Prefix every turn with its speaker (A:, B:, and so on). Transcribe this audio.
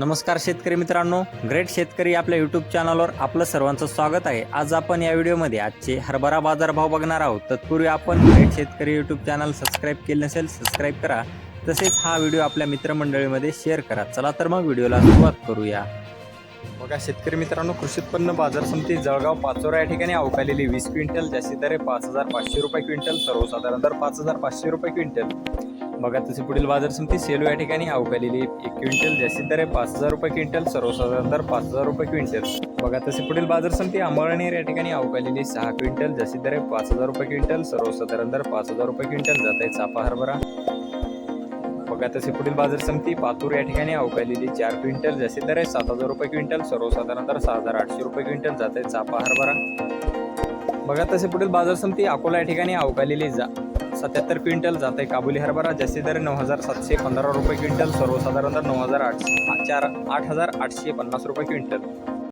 A: नमस्कार शेतकरी मित्रांनो ग्रेट शेतकरी आपल्या यूट्यूब चॅनलवर आपलं सर्वांचं स्वागत आहे. आज आपण या व्हिडिओमध्ये आजचे हरभरा बाजारभाव बघणार आहोत. तत्पूर्वी आपण ग्रेट शेतकरी यूट्यूब चॅनल सबस्क्राईब केले नसेल सबस्क्राईब करा. तसेच हा व्हिडिओ आपल्या मित्रमंडळीमध्ये शेअर करा. चला तर मग व्हिडिओला सुरुवात करूया. बघा शेतकरी मित्रांनो कृषी उत्पन्न बाजार समिती जळगाव पाचोरा या ठिकाणी अवकालेली वीस क्विंटल जास्तीत दर पाच हजार पाचशे रुपये क्विंटल सर्वसाधारण दर पाच हजार पाचशे रुपये क्विंटल. बघा तसे पुढील बाजार समिती सेलू या ठिकाणी अवकालेली एक क्विंटल जास्तीत दर आहे पाच हजार रुपये क्विंटल सर्वसाधारण दर पाच हजार रुपये क्विंटल. बघा तसे पुढील बाजार समिती अंमळनेर या ठिकाणी अवकालेली सहा क्विंटल जास्तीत दर आहे पाच हजार रुपये क्विंटल सर्वसाधारण दर पाच हजार रुपये क्विंटल. जात आहे चापा हरभरा. बघा तसे पुढील बाजार समिती पातूर या ठिकाणी अवकालेली चार क्विंटल जास्तीत दर आहे सात हजार रुपये क्विंटल सर्वसाधारण दर सहा हजार आठशे रुपये क्विंटल. जात आहे चापा हरभरा. बघा तसे पुढील बाजार समिती अकोला या ठिकाणी अवकालेली जा सत्याहत्तर क्विंटल जात आहे काबुली हरभरा जास्तीत दर नऊ हजार सातशे पंधरा रुपये क्विंटल सर्वसाधारण दर नऊ हजार आठ चार आठ हजार आठशे पन्नास रुपये क्विंटल.